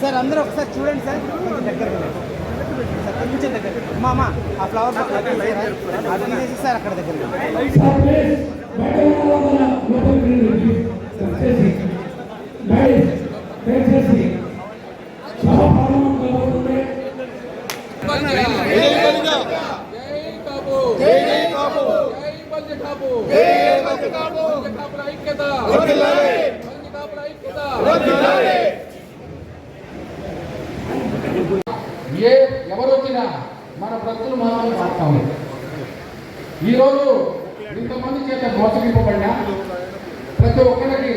Sir అందరూ ఒకసారి చూడండి సార్. రండి. సార్ కొంచెం దగ్గర. మా అమ్మ ఆ ఫ్లవర్ అది తీసేసి సార్ అక్కడ దగ్గరికి రండి. ఏ ఎవరు వచ్చినా మన భక్తులు మాత్రం మారుతాము ఈరోజు ఇంతమంది చేత మోసగింపబడినా ప్రతి ఒక్కరికి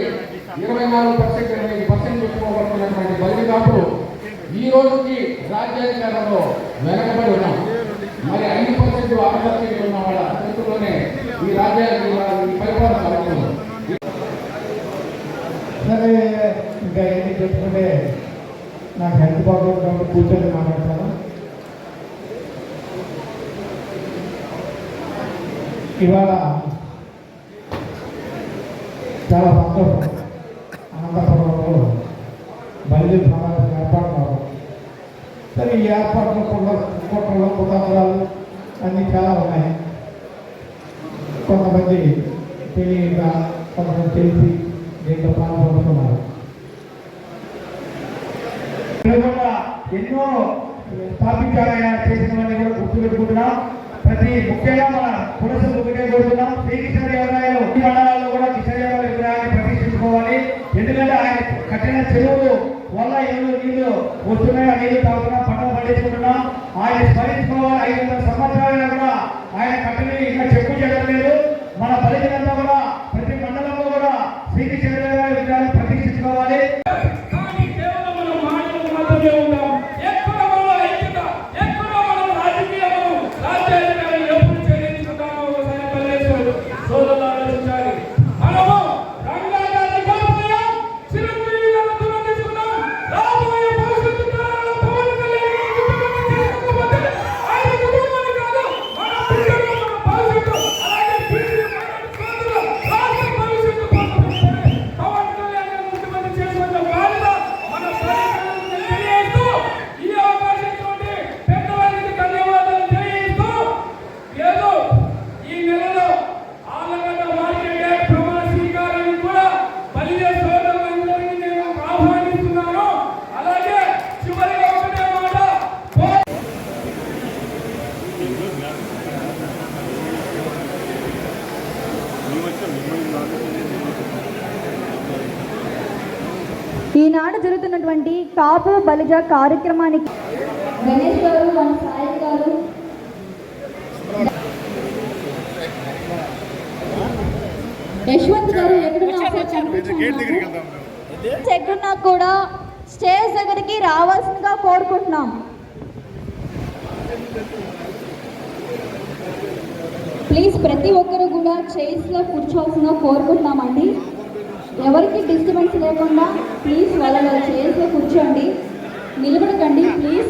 ఇరవై నాలుగు పర్సెంట్ ఇరవై ఐదు పర్సెంట్ చెప్పుకోబడుతున్నటువంటి బదిలీ కాపులు ఈ రోజుకి రాజ్యాంగంలో వెనకబడి ఉన్నాం. మరి ఐదు పర్సెంట్ ఆరు ఉన్న వాళ్ళ చేతుల్లోనే ఈ రాజ్యాంగ పరిపాలన సరే ఇంకా ఏంటి చెప్పుకుంటే నాకు హెల్త్ బాగోదు కాబట్టి కూర్చొని మాట్లాడతాను. ఇవాళ చాలా సంతోషం. అనంతపురంలో బయలు సమావేశం ఏర్పాటు కావడం. సరే ఈ ఏర్పాట్లు కుట్ర కుట్రలు కుతంత్రాలు అన్నీ చాలా ఉన్నాయి. కొంతమంది తెలియక కొంతమంది తెలిసి దీంట్లో పాల్పడుతున్నారు కూడా ఎన్నో స్థాపించాలైన చేసినవన్నీ కూడా గుర్తుపెట్టుకుంటున్నాం. ప్రతి ముఖ్యంగా మన పురుషులు ఒకటే కోరుతున్నాం. శ్రీకృష్ణ దేవరాయలు ఈ మండలాల్లో కూడా కృష్ణదేవరాయ విగ్రహాన్ని ప్రతిష్ఠించుకోవాలి. ఎందుకంటే ఆయన కట్టిన చెరువులు వల్ల ఎన్నో నీళ్ళు వస్తున్నాయి ఆ నీళ్ళు తాగుతున్నాం పంటలు పండించుకుంటున్నాం. ఆయన స్మరించుకోవాలి. ఐదు వందల సంవత్సరాలైనా కూడా ఆయన కట్టినవి ఇంకా చెప్పు చేయడం ఈనాడు జరుగుతున్నటువంటి కాపు బలిజ కార్యక్రమానికి గణేష్ గారు మన సాయి గారు. యశ్వంత్ గారు. ఎక్కడున్నా కూడా స్టేజ్ దగ్గరికి రావాల్సిందిగా కోరుకుంటున్నాం. ప్లీజ్ ప్రతి ఒక్కరు కూడా చైర్స్లో కూర్చోవాల్సిందిగా కోరుకుంటున్నామండి. ఎవరికి డిస్టర్బెన్స్ లేకుండా ప్లీజ్ వాళ్ళ వాళ్ళ చైర్స్లో కూర్చోండి. నిలబడకండి ప్లీజ్